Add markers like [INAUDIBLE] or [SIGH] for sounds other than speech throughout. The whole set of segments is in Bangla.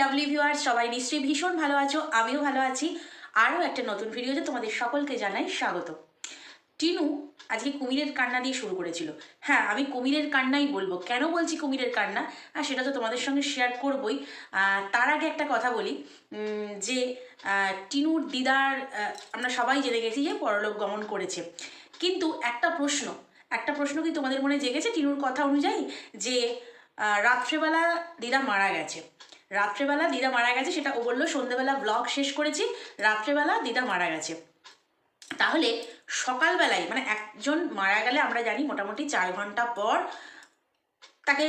লাভলি ভিউয়ার্স সবাই নিশ্চয়ই ভীষণ ভালো আছো, আমিও ভালো আছি। আরও একটা নতুন ভিডিওতে তোমাদের সকলকে জানাই স্বাগত। টিনু আজকে কুমিরের কান্না দিয়ে শুরু করেছিল। হ্যাঁ আমি কুমিরের কান্নাই বলব। কেন বলছি কুমিরের কান্না? আর সেটা তো তোমাদের সঙ্গে শেয়ার করবই। তার আগে একটা কথা বলি। যে টিনুর দিদার আমরা সবাই জেনে গেছি যে পরলোক গমন করেছে। কিন্তু একটা প্রশ্ন একটা প্রশ্ন কি তোমাদের মনে জেগেছে টিনুর কথা অনুযায়ী? যে রাত্রেবেলা দিদা মারা গেছে। রাত্রেবেলা দিদা মারা গেছে, সেটা ও বলল, সন্ধেবেলা ব্লগ শেষ করেছি, রাত্রেবেলা দিদা মারা গেছে। তাহলে সকালবেলায় মানে একজন মারা গেলে আমরা জানি মোটামুটি চার ঘণ্টা পর তাকে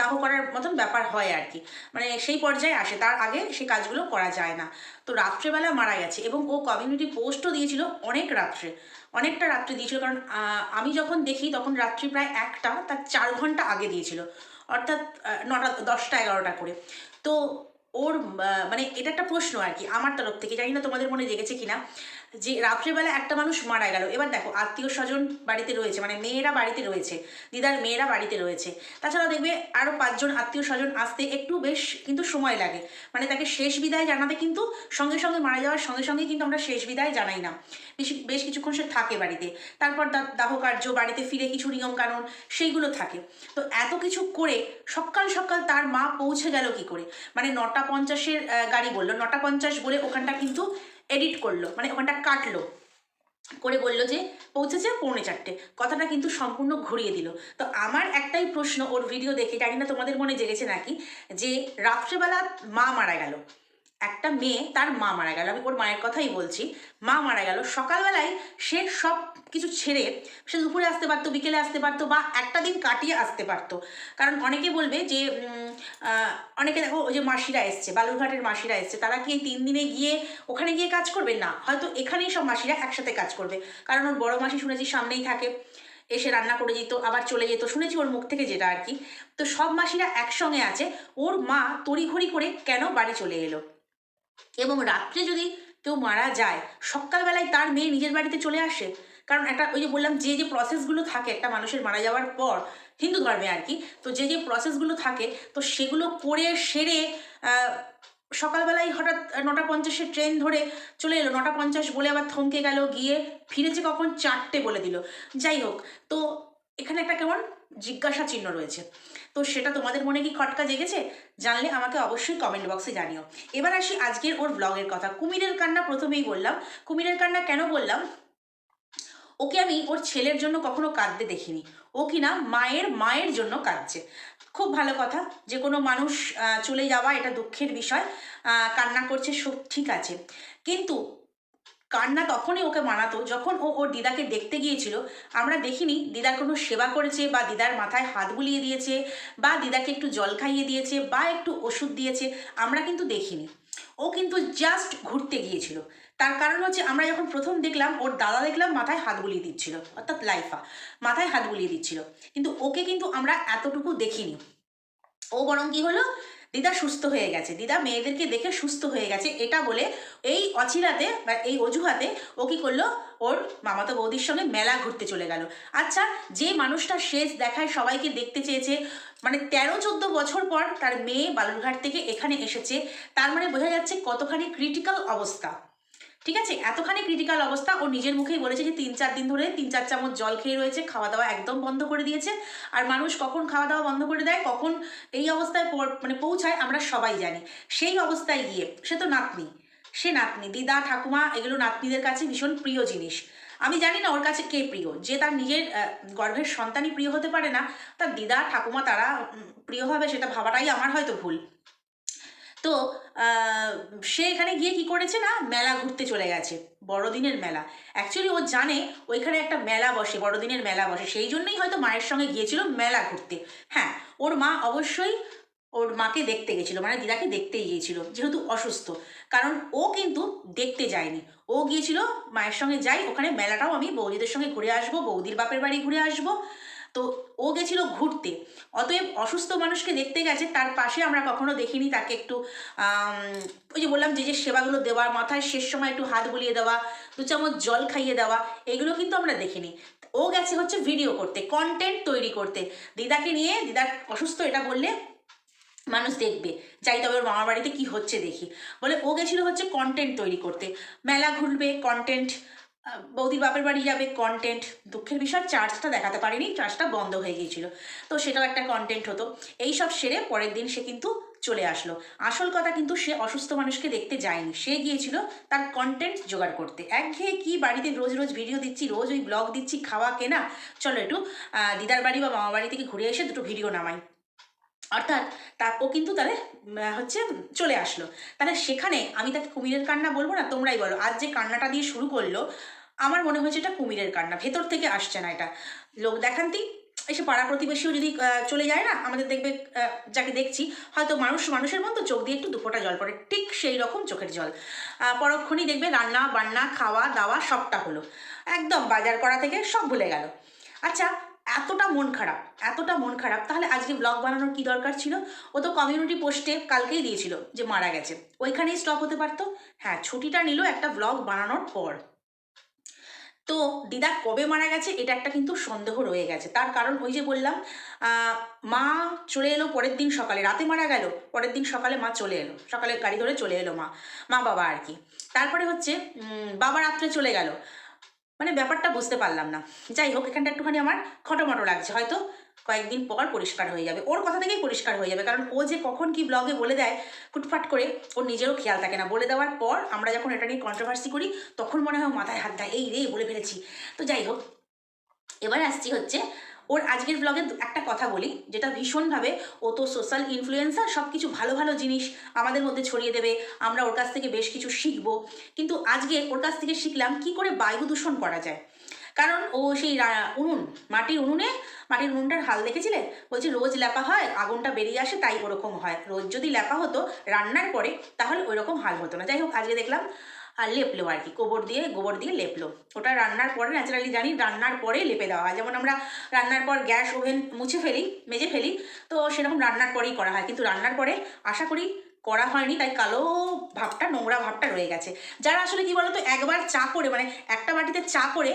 দাহ করার মতন ব্যাপার হয় আর কি। মানে সেই পর্যায়ে আসে, তার আগে সে কাজগুলো করা যায় না। তো রাত্রেবেলা মারা গেছে এবং ও কমিউনিটি পোস্টও দিয়েছিল অনেক রাত্রে। অনেকটা রাত্রে দিয়েছিল, কারণ আমি যখন দেখি তখন রাত্রি প্রায় একটা, তার চার ঘণ্টা আগে দিয়েছিল। অর্থাৎ নটা, দশটা, এগারোটা করে। তো ওর মানে এটা একটা প্রশ্ন আর কি, আমার তরফ থেকে। জানি না তোমাদের মনে জেগেছে কিনা। যে রাত্রেবেলা একটা মানুষ মারা গেল। এবার দেখো, আত্মীয় স্বজন বাড়িতে রয়েছে মানে মেয়েরা বাড়িতে রয়েছে, দিদার মেয়েরা বাড়িতে রয়েছে। তাছাড়া দেখবে আরও পাঁচজন আত্মীয় স্বজন আসতে একটু বেশ কিন্তু সময় লাগে। মানে তাকে শেষ বিদায় জানাতে কিন্তু সঙ্গে সঙ্গে মারা যাওয়ার সঙ্গে সঙ্গে কিন্তু আমরা শেষ বিদায় জানাই না। বেশি, বেশ কিছুক্ষণ সে থাকে বাড়িতে। তারপর দাহ কার্য বাড়িতে ফিরে কিছু নিয়ম কানুন সেইগুলো থাকে। তো এত কিছু করে সকাল সকাল তার মা পৌঁছে গেল কি করে? মানে নটা পঞ্চাশের গাড়ি বলল, নটা পঞ্চাশ বলে ওখানটা কিন্তু এডিট করল মানে ওখানটা কাটলো, করে বলল যে পৌঁছেছে পৌনে চারটে। কথাটা কিন্তু সম্পূর্ণ ঘুরিয়ে দিল। তো আমার একটাই প্রশ্ন, ওর ভিডিও দেখে, জানি না তোমাদের মনে জেগেছে নাকি, যে রাত্রেবেলা মা মারা গেল। একটা মেয়ে তার মা মারা গেল। আমি ওর মায়ের কথাই বলছি। মা মারা গেল। সকালবেলায় সে সব কিছু ছেড়ে সে দুপুরে আসতে পারতো, বিকেলে আসতে পারতো বা একটা দিন কাটিয়ে আসতে পারতো। কারণ অনেকে বলবে যে অনেকে দেখো ওই যে মাসিরা এসছে, বালুরঘাটের মাসিরা এসছে, তারা কি এই তিন দিনে গিয়ে ওখানে গিয়ে কাজ করবে? না, হয়তো এখানেই সব মাসিরা একসাথে কাজ করবে। কারণ ওর বড় মাসি শুনেছি সামনেই থাকে, এসে রান্না করে যেত আবার চলে যেত। শুনেছি ওর মুখ থেকে যেটা আর কি। তো সব মাসিরা একসঙ্গে আছে। ওর মা তড়িঘড়ি করে কেন বাড়ি চলে এলো? এবং রাত্রে যদি কেউ মারা যায়, সকালবেলায় তার মেয়ে নিজের বাড়িতে চলে আসে। কারণ একটা ওই যে বললাম, যে যে প্রসেসগুলো থাকে, একটা মানুষের মারা যাওয়ার পর, হিন্দু ধর্মে আর কি, তো যে যে প্রসেসগুলো থাকে, তো সেগুলো করে সেরে সকালবেলায় হঠাৎ নটা পঞ্চাশের ট্রেন ধরে চলে এলো। নটা পঞ্চাশ বলে আবার থমকে গেল, গিয়ে ফিরেছে কখন? চারটে বলে দিল। যাই হোক, তো এখানে একটা কেমন জিজ্ঞাসা চিহ্ন রয়েছে। তো সেটা তোমাদের মনে কি খটকা জেগেছে? জানলে আমাকে অবশ্যই কমেন্ট বক্সে জানিও। এবার আসি আজকের ওর ব্লগের কথা। কুমিরের কান্না প্রথমেই বললাম। কুমিরের কান্না কেন বললাম? ওকে আমি ওর ছেলের জন্য কখনো কাঁদতে দেখিনি। ও কিনা মায়ের মায়ের জন্য কাঁদছে। খুব ভালো কথা। যে কোনো মানুষ চলে যাওয়া এটা দুঃখের বিষয়। কান্না করছে সব ঠিক আছে। কিন্তু কান্না তখনই ওকে মানাতো যখন ও ওর দিদাকে দেখতে গিয়েছিল। আমরা দেখিনি দিদার কোনো সেবা করেছে বা দিদার মাথায় হাত বুলিয়ে দিয়েছে বা দিদাকে একটু জল খাইয়ে দিয়েছে বা একটু ওষুধ দিয়েছে, আমরা কিন্তু দেখিনি। ও কিন্তু জাস্ট ঘুরতে গিয়েছিল। তার কারণ হচ্ছে আমরা যখন প্রথম দেখলাম, ওর দাদা দেখলাম মাথায় হাত বুলিয়ে দিচ্ছিল, অর্থাৎ লাইফা, মাথায় হাত বুলিয়ে দিচ্ছিল। কিন্তু ওকে কিন্তু আমরা এতটুকু দেখিনি। ও বরং কি হলো দিদা সুস্থ হয়ে গেছে। দিদা মেয়েদেরকে দেখে সুস্থ হয়ে গেছে। এটা বলে এই অচিরাতে বা এই অজুহাতে ও কি করল? ওর মামাতো বৌদির সঙ্গে মেলা ঘুরতে চলে গেল। আচ্ছা যে মানুষটা শেষ দেখায় সবাইকে দেখতে চেয়েছে মানে তেরো, চোদ্দ বছর পর তার মেয়ে বালুরঘাট থেকে এখানে এসেছে, তার মানে বোঝা যাচ্ছে কতখানি ক্রিটিক্যাল অবস্থা। ঠিক আছে? এতখানি ক্রিটিক্যাল অবস্থা, ও নিজের মুখেই বলেছে যে তিন চার দিন ধরে তিন চার চামচ জল খেয়ে রয়েছে খাওয়া দাওয়া একদম বন্ধ করে দিয়েছে। আর মানুষ কখন খাওয়া দাওয়া বন্ধ করে দেয়? কখন এই অবস্থায় মানে পৌঁছায় আমরা সবাই জানি। সেই অবস্থায় গিয়ে, সে তো নাতনি, সে নাতনি, দিদা, ঠাকুমা, এগুলো নাতনিদের কাছে ভীষণ প্রিয় জিনিস। আমি জানি না ওর কাছে কে প্রিয়। যে তার নিজের গর্ভের সন্তানই প্রিয় হতে পারে না, তার দিদা, ঠাকুমা তারা প্রিয় হবে সেটা ভাবাটাই আমার হয়তো ভুল। তো সে এখানে গিয়ে কি করেছে না, মেলা ঘুরতে চলে গেছে, বড়দিনের মেলা। অ্যাকচুয়ালি ও জানে ওইখানে একটা মেলা বসে, বড়দিনের মেলা বসে। সেই জন্যই হয়তো মায়ের সঙ্গে গিয়েছিল মেলা ঘুরতে। হ্যাঁ ওর মা অবশ্যই ওর মাকে দেখতে গেছিল মানে দিদাকে দেখতেই গিয়েছিল, যেহেতু অসুস্থ। কারণ ও কিন্তু দেখতে যায়নি। ও গিয়েছিল মায়ের সঙ্গে, যাই, ওখানে মেলাটাও আমি বৌদিদের সঙ্গে ঘুরে আসব, বৌদির বাপের বাড়ি ঘুরে আসব তো ও গেছিল ঘুরতে। অতএব অসুস্থ মানুষকে দেখতে গেছে, তার পাশে আমরা কখনো দেখিনি তাকে একটু ওই যে বললাম যে যে সেবাগুলো দেওয়া, মাথায় শেষ সময় একটু হাত বুলিয়ে দেওয়া, দু চামচ জল খাইয়ে দেওয়া, এগুলো কিন্তু আমরা দেখিনি। ও গেছে হচ্ছে ভিডিও করতে কন্টেন্ট তৈরি করতে। দিদাকে নিয়ে দিদার অসুস্থ এটা বললে মানুষ দেখবে, যাই তবে ওর মামার বাড়িতে কি হচ্ছে দেখি। বলে ও গেছিল হচ্ছে কন্টেন্ট তৈরি করতে। মেলা ঘুরবে কন্টেন্ট বৌদির বাপের বাড়ি যাবে কন্টেন্ট দুঃখের বিষয় চার্জটা দেখাতে পারেনি চার্জটা বন্ধ হয়ে গিয়েছিল। তো সেটাও একটা কন্টেন্ট হতো। এই সব সেরে পরের দিন সে কিন্তু চলে আসলো। আসল কথা কিন্তু সে অসুস্থ মানুষকে দেখতে যায়নি। সে গিয়েছিল তার কন্টেন্ট জোগাড় করতে। একঘেয়ে কি বাড়িতে রোজ রোজ ভিডিও দিচ্ছি, রোজ ওই ব্লগ দিচ্ছি, খাওয়া, কেনা? চলো একটু দিদার বাড়ি বা মামা বাড়ি থেকে ঘুরে এসে দুটো ভিডিও নামাই। অর্থাৎ তা, ও কিন্তু তাহলে হচ্ছে চলে আসলো। তাহলে সেখানে আমি তাকে কুমিরের কান্না বলব না, তোমরাই বলো। আজ যে কান্নাটা দিয়ে শুরু করল আমার মনে হয়েছে এটা কুমিরের কান্না। ভেতর থেকে আসছে না এটা। লোক দেখান্তি এসে পাড়া প্রতিবেশীও যদি চলে যায় না, আমাদের দেখবে যাকে দেখছি, হয়তো মানুষ, মানুষের মতো চোখ দিয়ে একটু দুপোটা জল পড়ে। ঠিক সেই রকম চোখের জল। পরক্ষণই দেখবে রান্না, বান্না, খাওয়া, দাওয়া সবটা হলো। একদম বাজার করা থেকে সব ভুলে গেল। আচ্ছা এতটা মন খারাপ, এতটা মন খারাপ, তাহলে আজকে ব্লগ বানানোর কি দরকার ছিল? ও তো কমিউনিটি পোস্টে কালকেই দিয়েছিল যে মারা গেছে। ওইখানেই স্টপ হতে পারতো? হ্যাঁ ছুটিটা নিল একটা ব্লগ বানানোর পর। তো দিদা কবে মারা গেছে এটা একটা কিন্তু সন্দেহ রয়ে গেছে। তার কারণ ওই যে বললাম মা চলে এলো পরের দিন সকালে, রাতে মারা গেল, পরের দিন সকালে মা চলে এলো, সকালে গাড়ি ধরে চলে এলো মা মা বাবা আর কি। তারপরে হচ্ছে বাবা রাত্রে চলে গেল। মানে ব্যাপারটা বুঝতে পারলাম না। যাই হোক, এখানটা একটুখানি আমার খটোমটো লাগছে, হয়তো কয়েকদিন পর পরিষ্কার হয়ে যাবে। ওর কথা থেকেই পরিষ্কার হয়ে যাবে। কারণ ও যে কখন কি ব্লগে বলে দেয়, ফুটফাট করে ওর নিজেরও খেয়াল থাকে না। বলে দেওয়ার পর আমরা যখন এটা নিয়ে কন্ট্রোভার্সি করি, তখন মনে হয় মাথায় হাত দেয়, এই রে, বলে ফেলেছি। তো যাই হোক, এবার আসছি হচ্ছে ওর আজকের ব্লগে একটা কথা বলি, যেটা ভীষণভাবে ও তো সোশ্যাল ইনফ্লুয়েন্সার সব কিছু ভালো ভালো জিনিস আমাদের মধ্যে ছড়িয়ে দেবে। আমরা ওর কাছ থেকে বেশ কিছু শিখব। কিন্তু আজকে ওর কাছ থেকে শিখলাম কি করে বায়ু দূষণ করা যায়। কারণ ও সেই উনুন, মাটির উনুনে, মাটির উনুনটার হাল দেখেছিলে? বলছে, রোজ ল্যাপা হয়, আগুনটা বেরিয়ে আসে, তাই ওরকম হয়। রোজ যদি ল্যাপা হতো, রান্নার পরে, তাহলে ওই রকম হাল হতো না। যাই হোক, আজকে দেখলাম আর লেপলো আর কি, গোবর দিয়ে গোবর দিয়ে লেপলো। ওটা রান্নার পরে ন্যাচারালি জানি, রান্নার পরে লেপে দেওয়া হয়। যেমন আমরা রান্নার পর গ্যাস ওভেন মুছে ফেলি, মেজে ফেলি, তো সেরকম রান্নার পরেই করা হয়। কিন্তু রান্নার পরে, আশা করি করা হয়নি, তাই কালো ভাবটা, নোংরা ভাবটা রয়ে গেছে। যারা আসলে কি বলতো, একবার চা করে মানে একটা বাটিতে চা করে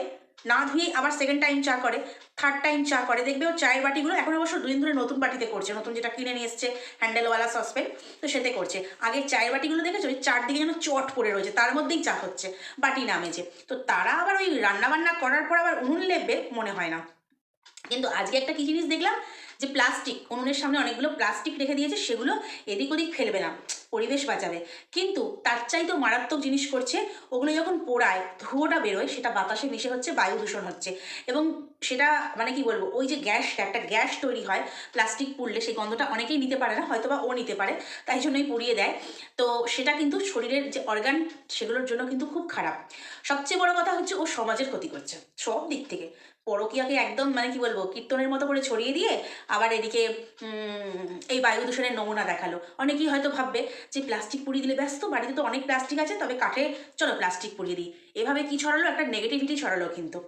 না ধুয়ে আবার সেকেন্ড টাইম চা করে থার্ড টাইম চা করে। দেখবে ও চায়ের বাটিগুলো এখন অবশ্য দুদিন ধরে নতুন বাটিতে করছে, নতুন যেটা কিনে নিয়ে এসছে হ্যান্ডেলওয়ালা সসপেন তো সেতে করছে। আগে চায়ের বাটিগুলো দেখেছ? ওই চারদিকে যেন চট পড়ে রয়েছে, তার মধ্যেই চা হচ্ছে, বাটি নামেছে। তো তারা আবার ওই রান্নাবান্না করার পর আবার উনুন লেপবে, মনে হয় না। কিন্তু আজকে একটা কি জিনিস দেখলাম? যে প্লাস্টিক উনুনের সামনে অনেকগুলো প্লাস্টিক রেখে দিয়েছে, সেগুলো এদিক ওদিক ফেলবে না, পরিবেশ বাঁচাবে। কিন্তু তার চাইতেও মারাত্মক জিনিস করছে, ওগুলো যখন পোড়ায়, ধুয়োটা বেরোয়, সেটা বাতাসে মিশে হচ্ছে, বায়ু দূষণ হচ্ছে। এবং সেটা মানে কি বলব, ওই যে গ্যাসটা একটা গ্যাস তৈরি হয় প্লাস্টিক পুড়লে সেই গন্ধটা অনেকেই নিতে পারে না হয়তো বা ও নিতে পারে, তাই জন্যই পুড়িয়ে দেয়। তো সেটা কিন্তু শরীরের যে অর্গান সেগুলোর জন্য কিন্তু খুব খারাপ। সবচেয়ে বড় কথা হচ্ছে ও সমাজের ক্ষতি করছে, সব দিক থেকে। পরকিয়াকে একদম মানে কি বলব, কীর্তনের মতো করে ছড়িয়ে দিয়ে আবার এদিকে এই বায়ু দূষণের নমুনা দেখাল। অনেকেই হয়তো ভাববে যে প্লাস্টিক পুড়িয়ে দিলে ব্যস্ত, বাড়িতে তো অনেক প্লাস্টিক আছে, তবে কাঠে চলো প্লাস্টিক পুড়িয়ে দিই। এভাবে কি ছড়ালো? একটা নেগেটিভিটি ছড়ালো কিন্তু।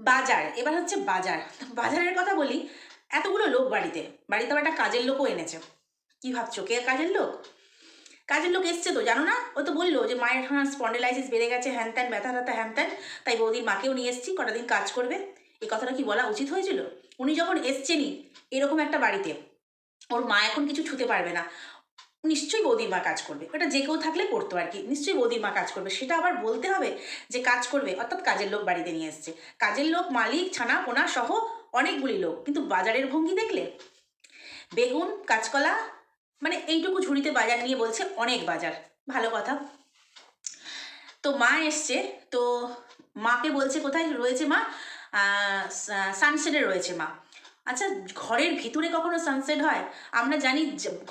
বাজার, এবার হচ্ছে বাজার। বাজারের কথা বলি, এতগুলো লোক বাড়িতে। বাড়িতে আবার একটা কাজের লোকও এনেছে। কি ভাবছ? কে কাজের লোক? কাজের লোক এসছে তো, জানো না? ও তো বলল যে মায়ের স্পন্ডেলাইসিস বেড়ে গেছে, হ্যান ত্যান, ব্যথা ব্যথা হ্যান ত্যান। তাই বৌদির মাকেও নিয়ে এসেছি, কটা দিন কাজ করবে। এই কথাটা কি বলা উচিত হয়েছিল? উনি যখন এসছেনই এরকম একটা বাড়িতে, ওর মা এখন কিছু ছুতে পারবে না। নিশ্চয়ই বৌদির মা কাজ করবে। ওটা যে কেউ থাকলে করতো আর কি। নিশ্চয়ই বৌদির মা কাজ করবে। সেটা আবার বলতে হবে যে কাজ করবে, অর্থাৎ কাজের লোক বাড়িতে নিয়ে এসছে। কাজের লোক, মালিক, ছানা, পোনা সহ অনেকগুলি লোক। কিন্তু বাজারের ভঙ্গি দেখলে? বেগুন, কাঁচকলা মানে এইটুকু ঝুড়িতে বাজার নিয়ে বলছে অনেক বাজার। ভালো কথা। তো মা এসছে, তো মাকে বলছে কোথায়? রয়েছে মা সানসেটে রয়েছে মা। আচ্ছা ঘরের ভিতরে কখনো সানসেট হয়? আমরা জানি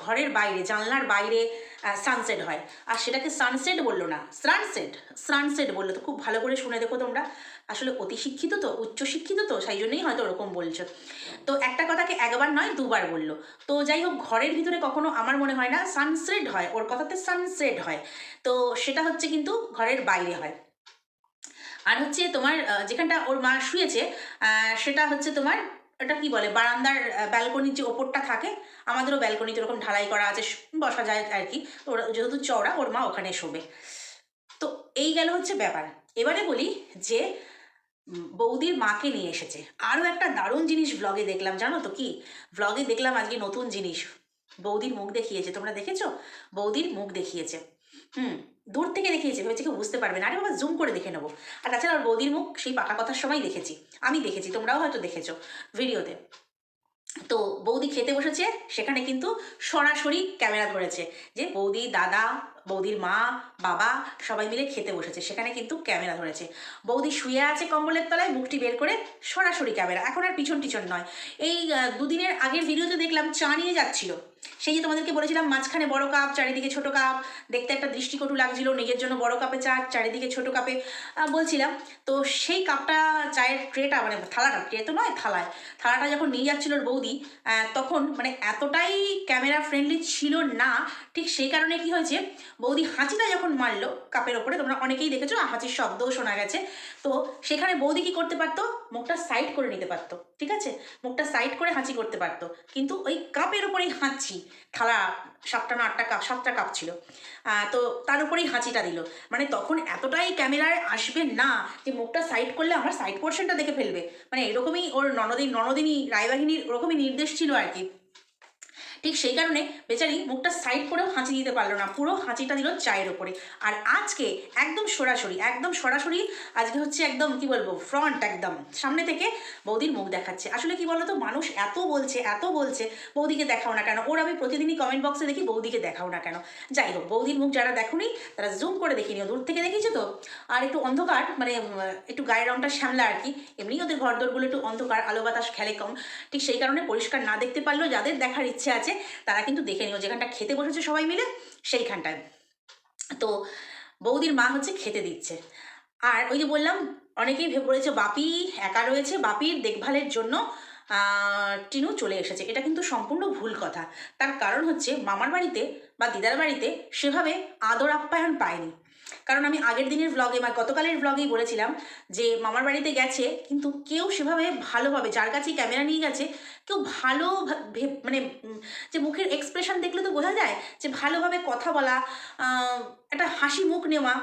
ঘরের বাইরে, জানলার বাইরে সানসেট হয়। আর সেটাকে সানসেট বলল না সানসেট সানসেট বলল। তো খুব ভালো করে শুনে দেখো তোমরা। আসলে অতি শিক্ষিত তো উচ্চ শিক্ষিত তো, সেই জন্যই হয়তো ওরকম বলছো। তো একটা কথাকে একবার নয়, দুবার বলল। তো যাই হোক, ঘরের ভিতরে কখনো আমার মনে হয় না সানসেট হয়। ওর কথাতে সানসেট হয়। তো সেটা হচ্ছে কিন্তু ঘরের বাইরে হয়। আর হচ্ছে তোমার যেখানটা ওর মা শুয়েছে সেটা হচ্ছে তোমার ওটা কি বলে? বারান্দার ব্যালকনির যে ওপরটা থাকে, আমাদেরও ব্যালকনিতে ওরকম ঢালাই করা আছে, বসা যায় আর কি। তো ওরা, যেহেতু চওড়া, ওর মা ওখানে শোবে। তো এই গেল হচ্ছে ব্যাপার। এবারে বলি যে বৌদির মাকে নিয়ে এসেছে। আরও একটা দারুণ জিনিস ব্লগে দেখলাম, জানো তো কি? ব্লগে দেখলাম আজকে নতুন জিনিস। বৌদির মুখ দেখিয়েছে, তোমরা দেখেছ? বৌদির মুখ দেখিয়েছে। হুম দূর থেকে দেখিয়েছে ভেবেছি কেউ বুঝতে পারবে না। আরে বাবা জুম করে দেখে নেব। আর তাছাড়া ওর বৌদির মুখ সেই পাকা কথার সময় দেখেছি। আমি দেখেছি, তোমরাও হয়তো দেখেছ ভিডিওতে। তো বৌদি খেতে বসেছে, সেখানে কিন্তু সরাসরি ক্যামেরা ধরেছে যে বৌদি, দাদা, বৌদির মা, বাবা সবাই মিলে খেতে বসেছে, সেখানে কিন্তু ক্যামেরা ধরেছে। বৌদি শুয়ে আছে কম্বলের তলায়, মুখটি বের করে সরাসরি ক্যামেরা। এখন আর পিছন টিছন নয়। এই দুদিনের আগের ভিডিওতে দেখলাম চা নিয়ে যাচ্ছিল। সেই যে তোমাদেরকে বলেছিলাম, মাঝখানে বড় কাপ, চারিদিকে ছোট কাপ, দেখতে একটা দৃষ্টিকটু লাগছিল, নিজের জন্য বড় কাপে চা, চারিদিকে ছোট কাপে বলছিলাম। তো সেই কাপটা চায়ের ট্রেটা মানে থালাটা, ট্রে তো নয়, থালায়। থালাটা যখন নিয়ে যাচ্ছিল বৌদি তখন মানে এতটাই ক্যামেরা ফ্রেন্ডলি ছিল না, ঠিক সেই কারণে কি হয়েছে, বৌদি হাঁচিটা যখন মারলো কাপের ওপরে, তোমরা অনেকেই দেখেছ হাঁচির শব্দও শোনা গেছে। তো সেখানে বৌদি কি করতে পারতো, মুখটা সাইড করে নিতে পারতো, ঠিক আছে? মুখটা সাইড করে হাঁচি করতে পারতো। কিন্তু ওই কাপের ওপরেই হাঁচি থালা সাতটা না আটটা কাপ, সাতটা কাপ ছিল। তো তার উপরেই হাঁচিটা দিল। মানে তখন এতটাই ক্যামেরায় আসবে না যে মুখটা সাইড করলে আমার সাইড পোর্শনটা দেখে ফেলবে। মানে এরকমই ওর ননদিন, ননদিনী, রায়বাহিনীর ওরকমই নির্দেশ ছিল আর কি। ঠিক সেই কারণে বেচারি মুখটা সাইড করেও হাঁচি দিতে পারল না, পুরো হাঁচিটা দিল চায়ের ওপরে। আর আজকে একদম সরাসরি একদম সরাসরি আজকে হচ্ছে একদম কি বলব ফ্রন্ট একদম, সামনে থেকে বৌদির মুখ দেখাচ্ছে। আসলে কি বলতো, মানুষ এত বলছে এত বলছে, বৌদিকে দেখাও না কেন? ওর আমি প্রতিদিনই কমেন্ট বক্সে দেখি বৌদিকে দেখাও না কেন? যাই হোক, বৌদির মুখ যারা দেখোনি, তারা জুম করে দেখে নিও। দূর থেকে দেখিছো তো? আর একটু অন্ধকার মানে একটু গায়ের রংটা শ্যামলা আর কি, এমনি ওদের ঘরদোরগুলো একটু অন্ধকার, আলো বাতাস খেলে কম। ঠিক সেই কারণে পরিষ্কার না দেখতে পারলেও যাদের দেখার ইচ্ছে আছে তারা কিন্তু দেখে নিও যেখানটা খেতে বসেছে সবাই মিলে, সেইখানটায়। তো বৌদির মা হচ্ছে খেতে দিচ্ছে। আর ওই যে বললাম, অনেকেই ভেবে পড়েছে বাপি একা রয়েছে, বাপির দেখভালের জন্য টিনু চলে এসেছে। এটা কিন্তু সম্পূর্ণ ভুল কথা। তার কারণ হচ্ছে, মামার বাড়িতে বা দিদার বাড়িতে সেভাবে আদর আপ্যায়ন পায়নি। কারণ আমি আগের দিনের ব্লগে বা গতকালের ব্লগেই বলেছিলাম যে মামার বাড়িতে গেছে, কিন্তু কেউ সেভাবে ভালোভাবে যার কাছেই ক্যামেরা নিয়ে গেছে, কেউ ভালো মানে যে মুখের এক্সপ্রেশন দেখলে তো বোঝা যায় যে ভালোভাবে কথা বলা একটা হাসি মুখ নেওয়া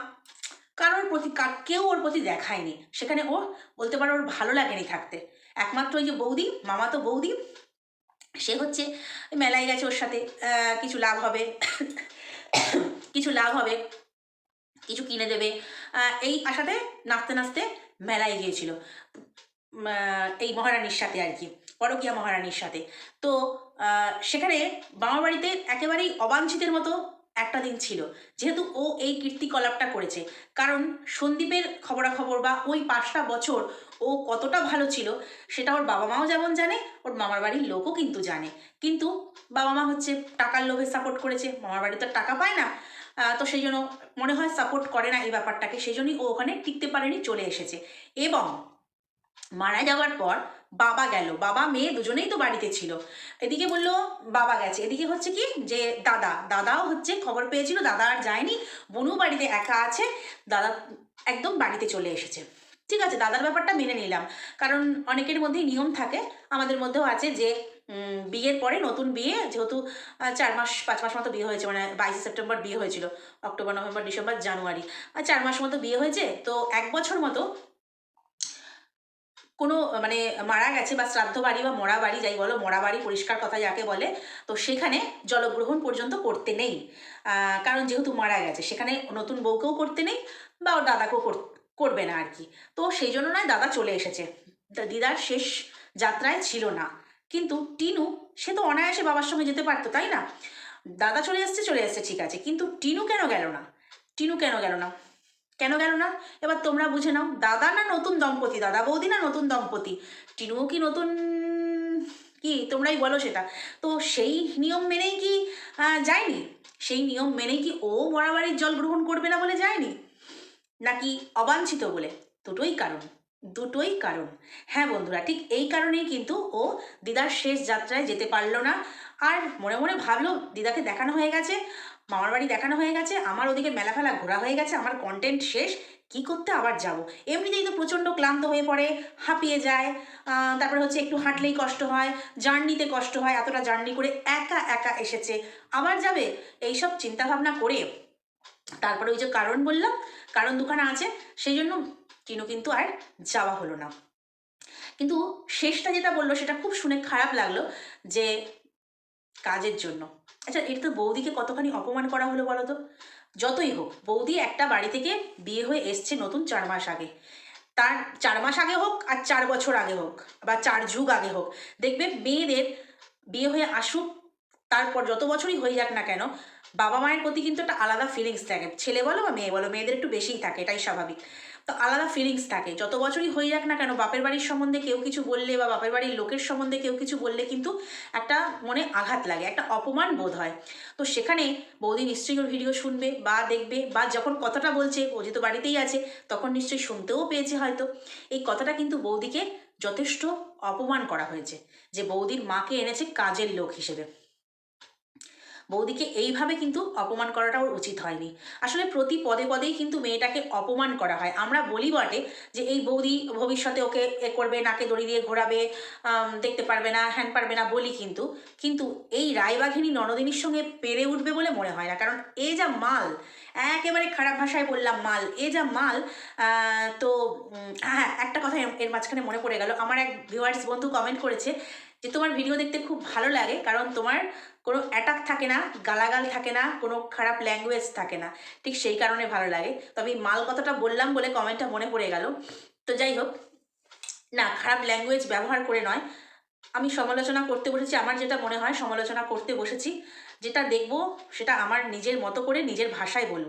কারোর প্রতি কেউ ওর প্রতি দেখায়নি। সেখানে ও বলতে পারো ওর ভালো লাগেনি থাকতে। একমাত্র ওই যে বৌদি, মামা তো বৌদি, সে হচ্ছে মেলায় গেছে ওর সাথে কিছু লাভ হবে, [COUGHS] কিছু লাভ হবে। কিছু কিনে দেবে। এই আশাতে নাচতে নাচতে মেলায় গিয়েছিল। এই মহারানীর সাথে আর কি, পরকীয়া মহারানীর সাথে। তো সেখানে মামা বাড়িতে একেবারেই অবাঞ্ছিতের মতো একটা দিন ছিল, যেহেতু ও এই কীর্তিকলাপটা করেছে। কারণ সন্দীপের খবরাখবর বা ওই পাঁচটা বছর ও কতটা ভালো ছিল, সেটা ওর বাবা মাও যেমন জানে, ওর মামার বাড়ির লোকও কিন্তু জানে। কিন্তু বাবা মা হচ্ছে টাকার লোভে সাপোর্ট করেছে, মামার বাড়ি তো টাকা পায় না। তো সেই জন্য মনে হয় সাপোর্ট করে না এই ব্যাপারটাকে। সেই জন্যই ও ওখানে টিকতে পারেনি, চলে এসেছে। এবং মারা যাওয়ার পর বাবা গেল। বাবা, মেয়ে দুজনেই তো বাড়িতে ছিল। এদিকে বলল, বাবা গেছে। এদিকে হচ্ছে কি যে দাদা, দাদাও হচ্ছে খবর পেয়েছিল, দাদা আর যায়নি। বনু বাড়িতে একা আছে, দাদা একদম বাড়িতে চলে এসেছে। ঠিক আছে, দাদার ব্যাপারটা মেনে নিলাম। কারণ অনেকের মধ্যেই নিয়ম থাকে, আমাদের মধ্যেও আছে যে বিয়ের পরে নতুন বিয়ে, যেহেতু চার মাস, পাঁচ মাস মতো বিয়ে হয়েছে মানে বাইশে সেপ্টেম্বর বিয়ে হয়েছিল, অক্টোবর, নভেম্বর, ডিসেম্বর, জানুয়ারি। আর চার মাস মতো বিয়ে হয়েছে, তো এক বছর মতো কোনো মানে মারা গেছে বা শ্রাদ্ধ বাড়ি বা মরা বাড়ি, যাই বলো, মরা বাড়ি পরিষ্কার কথা যাকে বলে, তো সেখানে জলগ্রহণ পর্যন্ত করতে নেই। কারণ যেহেতু মারা গেছে, সেখানে নতুন বউকেও করতে নেই বা ওর দাদাকেও কর- করবে না আর কি। তো সেই জন্য নয়, দাদা চলে এসেছে। দিদার শেষ যাত্রায় ছিল না। কিন্তু টিনু, সে তো অনায়াসে বাবার সঙ্গে যেতে পারতো, তাই না? দাদা চলে এসছে চলে এসছে, ঠিক আছে। কিন্তু টিনু কেন গেল না? টিনু কেন গেল না? কেন গেল না? এবার তোমরা বুঝে নাও, দাদা না নতুন দম্পতি? দাদা বৌদি না নতুন দম্পতি? টিনুও কি নতুন? কি তোমরাই বলো সেটা। তো সেই নিয়ম মেনেই কি যায়নি? সেই নিয়ম মেনেই কি ও মরাবাড়ির জল গ্রহণ করবে না বলে যায়নি? নাকি অবাঞ্ছিত বলে? দুটোই কারণ। দুটোই কারণ। হ্যাঁ বন্ধুরা, ঠিক এই কারণেই কিন্তু ও দিদার শেষ যাত্রায় যেতে পারল না। আর মনে মনে ভাবলো, দিদাকে দেখানো হয়ে গেছে, মামার বাড়ি দেখানো হয়ে গেছে, আমার ওদিকে মেলা ফেলা ঘোরা হয়ে গেছে, আমার কন্টেন্ট শেষ, কি করতে আবার যাব? এমনিতেই তো প্রচণ্ড ক্লান্ত হয়ে পড়ে, হাঁপিয়ে যায় তারপরে হচ্ছে একটু হাঁটলেই কষ্ট হয়, জার্নিতে কষ্ট হয়, এতটা জার্নি করে একা একা এসেছে। আবার যাবে, এইসব চিন্তাভাবনা করে, তারপরে ওই যে কারণ বললাম, কারণ দুখানা আছে, সেই জন্য টিনু কিন্তু আর যাওয়া হলো না। কিন্তু শেষটা যেটা বলল সেটা খুব শুনে খারাপ লাগল যে কাজের জন্য। আচ্ছা এটা তো বৌদিকে কতখানি অপমান করা হলো বলো তো? যতই হোক, বৌদি একটা বাড়ি থেকে বিয়ে হয়ে এসছে নতুন চার মাস আগে। তার চার মাস আগে হোক আর চার বছর আগে হোক বা চার যুগ আগে হোক, দেখবে মেয়েদের বিয়ে হয়ে আসুক, তারপর যত বছরই হয়ে যাক না কেন, বাবা মায়ের প্রতি কিন্তু একটা আলাদা ফিলিংস থাকে। ছেলে বলো বা মেয়ে বলো, মেয়েদের একটু বেশিই থাকে, এটাই স্বাভাবিক। তো আলাদা ফিলিংস থাকে। যত বছরই হয়ে যাক না কেন, বাপের বাড়ির সম্বন্ধে কেউ কিছু বললে বা বাপের বাড়ির লোকের সম্বন্ধে কেউ কিছু বললে কিন্তু একটা মনে আঘাত লাগে, একটা অপমান বোধ হয়। তো সেখানে বৌদি নিশ্চয়ই ওর ভিডিও শুনবে বা দেখবে বা যখন কথাটা বলছে, ও যেহেতু বাড়িতেই আছে, তখন নিশ্চয়ই শুনতেও পেয়েছে হয়তো। এই কথাটা কিন্তু বৌদিকে যথেষ্ট অপমান করা হয়েছে, যে বৌদির মাকে এনেছে কাজের লোক হিসেবে। বৌদিকে এইভাবে কিন্তু অপমান করাটা ওর উচিত হয়নি। আসলে প্রতি পদে পদেই কিন্তু মেয়েটাকে অপমান করা হয়। আমরা বলি বটে যে এই বৌদি ভবিষ্যতে ওকে এ করবে, নাকে দড়ি দিয়ে ঘোরাবে দেখতে পারবে না, হ্যান পারবে না বলি কিন্তু কিন্তু এই রায়বাঘিনী ননদিনীর সঙ্গে পেরে উঠবে বলে মনে হয় না। কারণ এ যা মাল, একেবারে খারাপ ভাষায় বললাম মাল, এ যা মাল তো হ্যাঁ একটা কথা এর- মাঝখানে মনে পড়ে গেল। আমার এক ভিউয়ার্স বন্ধু কমেন্ট করেছে যে তোমার ভিডিও দেখতে খুব ভালো লাগে, কারণ তোমার কোনো অ্যাটাক থাকে না, গালাগাল থাকে না, কোনো খারাপ ল্যাঙ্গুয়েজ থাকে না। ঠিক সেই কারণে ভালো লাগে। তবে মাল কথাটা বললাম বলে কমেন্টটা মনে পড়ে গেল। তো যাই হোক, না, খারাপ ল্যাঙ্গুয়েজ ব্যবহার করে নয়। আমি সমালোচনা করতে বসেছি, আমার যেটা মনে হয় সমালোচনা করতে বসেছি। যেটা দেখব সেটা আমার নিজের মতো করে নিজের ভাষায় বলব।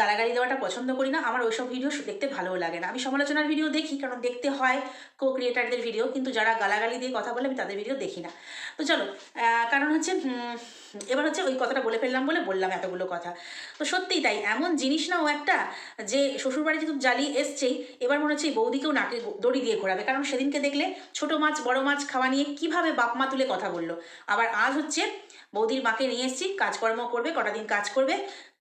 গালাগালি দেওয়াটা পছন্দ করি না, আমার ওইসব ভিডিও দেখতে ভালোও লাগে না। আমি সমালোচনার ভিডিও দেখি, কারণ দেখতে হয় কো ক্রিয়েটারদের ভিডিও কিন্তু যারা গালাগালি দিয়ে কথা বলে আমি তাদের ভিডিও দেখি না। তো চলো কারণ হচ্ছে এবার হচ্ছে ওই কথাটা বলে ফেললাম বলে বললাম এতগুলো কথা। তো সত্যিই তাই, এমন জিনিস না ও একটা যে শ্বশুরবাড়ি যেহেতু জ্বালিয়ে এসছেই, এবার মনে হচ্ছে বৌদিকেও নাকে দড়ি দিয়ে ঘোরাবে। কারণ সেদিনকে দেখলে ছোট মাছ, বড় মাছ খাওয়া নিয়ে কীভাবে বাপ মা তুলে কথা বলল। আবার আজ হচ্ছে বৌদির মাকে নিয়ে এসেছি, কাজকর্ম করবে, কটা দিন কাজ করবে।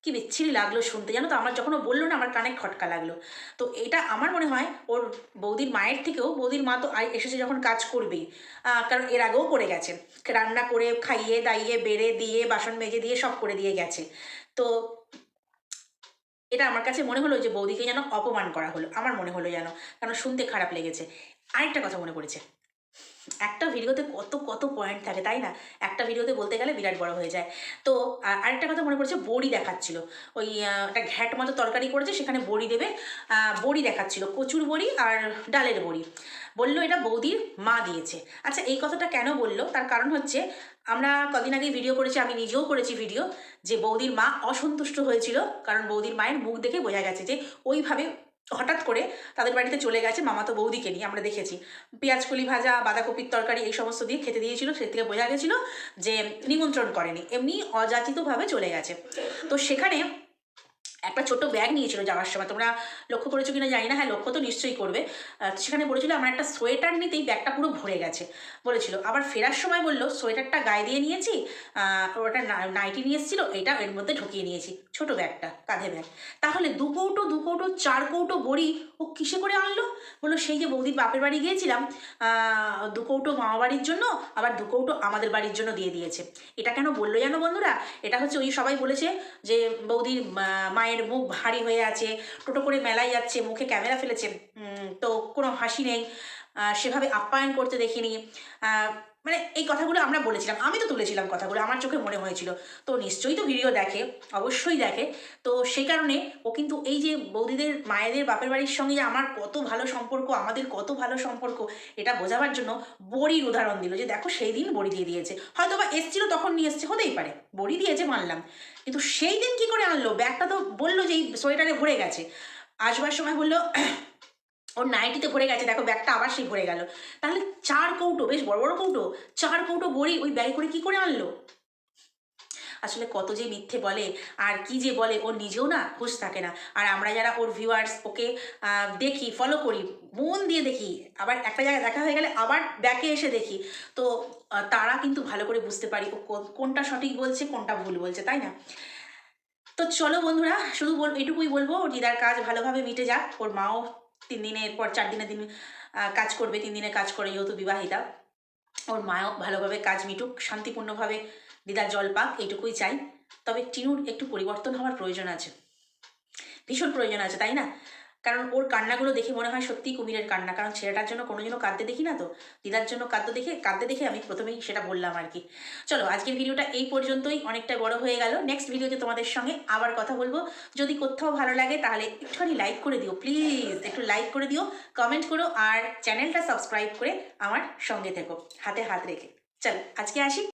কি বিচ্ছিরি লাগল শুনতে জানো তো? আমার যখন ও বলল না, আমার কানে খটকা লাগল। তো এটা আমার মনে হয় ওর বৌদির মায়ের থেকেও, বৌদির মা তো এসেছে যখন কাজ করবেই কারণ এর আগেও করে গেছে। রান্না করে, খাইয়ে, দাইয়ে, বেড়ে, দিয়ে, বাসন মেজে, দিয়ে সব করে দিয়ে গেছে। তো এটা আমার কাছে মনে হলো যে বৌদিকে যেন অপমান করা হলো, আমার মনে হলো যেন কারণ শুনতে খারাপ লেগেছে। আরেকটা কথা মনে পড়েছে। একটা ভিডিওতে কত কত পয়েন্ট থাকে, তাই না? একটা ভিডিওতে বলতে গেলে বিরাট বড় হয়ে যায়। তো আরেকটা কথা মনে পড়ছে, বড়ি দেখাচ্ছিল। ওই একটা ঘ্যাট মতো তরকারি করেছে, সেখানে বড়ি দেবে। বড়ি দেখাচ্ছিল, কচুর বড়ি আর ডালের বড়ি। বলল, এটা বৌদির মা দিয়েছে। আচ্ছা এই কথাটা কেন বলল? তার কারণ হচ্ছে, আমরা কদিন আগে ভিডিও করেছি, আমি নিজেও করেছি ভিডিও যে বৌদির মা অসন্তুষ্ট হয়েছিল, কারণ বৌদির মায়ের মুখ দেখে বোঝা গেছে যে, ওইভাবে হঠাৎ করে তাদের বাড়িতে চলে গেছে মামা তো বৌদিকে নিয়ে, আমরা দেখেছি। পেঁয়াজকলি ভাজা, বাঁধাকপির তরকারি, এই সমস্ত দিয়ে খেতে দিয়েছিল। সে থেকে বোঝা গেছিল যে নিমন্ত্রণ করেনি। এমনি অযাচিতভাবে চলে গেছে। তো সেখানে একটা ছোট্ট ব্যাগ নিয়েছিল যাওয়ার সময়। তোমরা লক্ষ্য করেছ কিনা জানি না হ্যাঁ লক্ষ্য তো নিশ্চয়ই করবে। সেখানে বলেছিল, আমার একটা সোয়েটার নিতেই ব্যাগটা পুরো ভরে গেছে। বলেছিল। আবার ফেরার সময় বলল সোয়েটারটা গায়ে দিয়ে নিয়েছি ওটা নাইটি নিয়ে এসেছিল, এটা এর মধ্যে ঢুকিয়ে নিয়েছি, ছোট ব্যাগটা কাঁধে ব্যাগ তাহলে দু কৌটো দু কৌটো, চার কৌটো বড়ি ও কিসে করে আনলো? বলল, সেই যে বৌদির বাপের বাড়ি গিয়েছিলাম দু কৌটো মামা বাড়ির জন্য, আবার দু কৌটো আমাদের বাড়ির জন্য দিয়ে দিয়েছে। এটা কেন বলল জানো বন্ধুরা? এটা হচ্ছে ওই সবাই বলেছে যে বৌদির মা- মায়ের মুখ ভারী হয়ে আছে, টোটো করে মেলায় যাচ্ছে, মুখে ক্যামেরা ফেলেছে। তো কোনো হাসি নেই। সেভাবে আপ্যায়ন করতে দেখিনি। মানে এই কথাগুলো আমরা বলেছিলাম, আমি তো তুলেছিলাম কথাগুলো, আমার চোখে মনে হয়েছিল। তো নিশ্চয়ই তো ভিডিও দেখে, অবশ্যই দেখে। তো সেই কারণে ও কিন্তু এই যে বৌদিদের, মায়েদের, বাপের বাড়ির সঙ্গে আমার কত ভালো সম্পর্ক, আমাদের কত ভালো সম্পর্ক, এটা বোঝাবার জন্য বড়ির উদাহরণ দিল যে, দেখো, সেই দিন বড়ি দিয়ে দিয়েছে। হয়তো বা এসছিল, তখন নিয়ে এসছে, হতেই পারে। বড়ি দিয়েছে, মানলাম। কিন্তু সেই দিন কি করে আনলো? ব্যাগটা তো বলল যে, এই সোয়েটারে ভরে গেছে। আসবার সময় বলল ওর নাইটিতে ভরে গেছে, দেখো ব্যাগটা আবার সেই ভরে গেল। তাহলে চার কৌটো, বেশ বড় বড় কৌটো, চার কৌটো বড়ি ওই ব্যাগে করে কি করে আনলো? আসলে কত যে মিথ্যে বলে, আর কি যে বলে, ও নিজেও না হুঁশ থাকে না। আর আমরা যারা ওর ভিউয়ার্স ওকে দেখি ফলো করি, মন দিয়ে দেখি, আবার একটা জায়গায় দেখা হয়ে গেলে আবার ব্যাকে এসে দেখি। তো তারা কিন্তু ভালো করে বুঝতে পারি ও কোনটা সঠিক বলছে, কোনটা ভুল বলছে, তাই না? তো চলো বন্ধুরা, শুধু বল, এটুকুই বলব ওর দিদার কাজ ভালোভাবে মিটে যাক, ওর মাও তিন দিনের পর চার দিনের দিন কাজ করবে, তিন দিনের কাজ করে যেহেতু বিবাহিতা। ওর মাও ভালোভাবে কাজ মিটুক, শান্তিপূর্ণভাবে দিদা জল পাক, এইটুকুই চাই। তবে টিনুর একটু পরিবর্তন হওয়ার প্রয়োজন আছে। ভীষণ প্রয়োজন আছে, তাই না? কারণ ওর কান্নাগুলো দেখে মনে হয় সত্যিই কুমিরের কান্না। কারণ ছেলেটার জন্য কোনোদিনও কাঁদতে দেখি না তো? দিদার জন্য কাঁদতে দেখে কাঁদতে দেখে আমি প্রথমেই সেটা বললাম আর কি। চলো, আজকের ভিডিওটা এই পর্যন্তই। অনেকটা বড় হয়ে গেল। নেক্সট ভিডিওতে তোমাদের সঙ্গে আবার কথা বলব। যদি কোথাও ভালো লাগে তাহলে একটুখানি লাইক করে দিও প্লিজ একটু লাইক করে দিও কমেন্ট করো আর চ্যানেলটা সাবস্ক্রাইব করে আমার সঙ্গে থেকো। হাতে হাত রেখে। চলো, আজকে আসি।